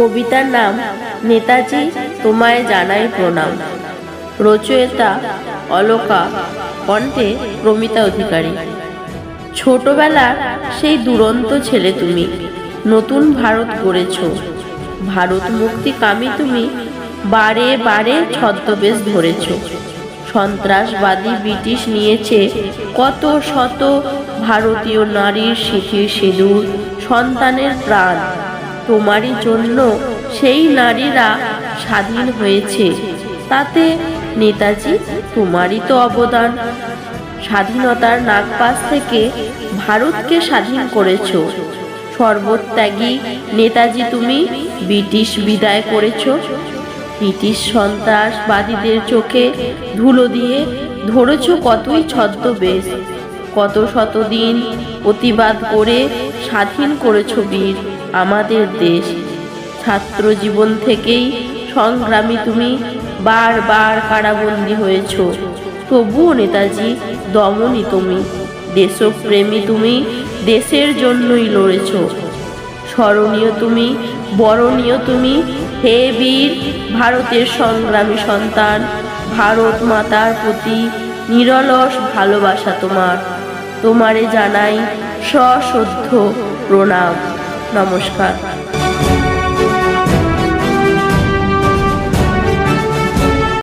কবিতার নাম, নেতাজি, তোমায় জানাই প্রণাম। রচয়িতা অলোকা, কণ্ঠে প্রমিতা অধিকারী। ছোটবেলার সেই দুরন্ত ছেলে তুমি, নতুন ভারত গড়েছ। ভারত মুক্তিকামী তুমি, বারে বারে ছদ্মবেশ ধরেছ। সন্ত্রাসবাদী ব্রিটিশ নিয়েছে কত শত ভারতীয় নারীর সিঁথির সিঁদুর, সন্তানের প্রাণ। তোমারই জন্য সেই নারীরা স্বাধীন হয়েছে। তাতে নেতাজি তোমারই তো অবদান। স্বাধীনতার নাগপাশ থেকে ভারতকে স্বাধীন করেছ। সর্বত্যাগী নেতাজি তুমি, ব্রিটিশ বিদায় করেছ। ব্রিটিশ সন্ত্রাসবাদীদের চোখে ধুলো দিয়ে ধরেছ কতই ছদ্মবেশ। কত শতদিন প্রতিবাদ করে স্বাধীন করেছ বীর। আমাদের দেশ। ছাত্র জীবন থেকেই সংগ্রামী তুমি বারবার কারাবন্দী হয়েছ। তবুও নেতাজি দমনী তুমি। দেশপ্রেমী তুমি দেশের জন্যই লড়েছ। স্মরণীয় তুমি, বরণীয় তুমি, হে বীর ভারতের সংগ্রামী সন্তান। ভারত মাতার প্রতি নিরলস ভালোবাসা তোমার। তোমারে জানাই সশ্রদ্ধ প্রণাম। নমস্কার।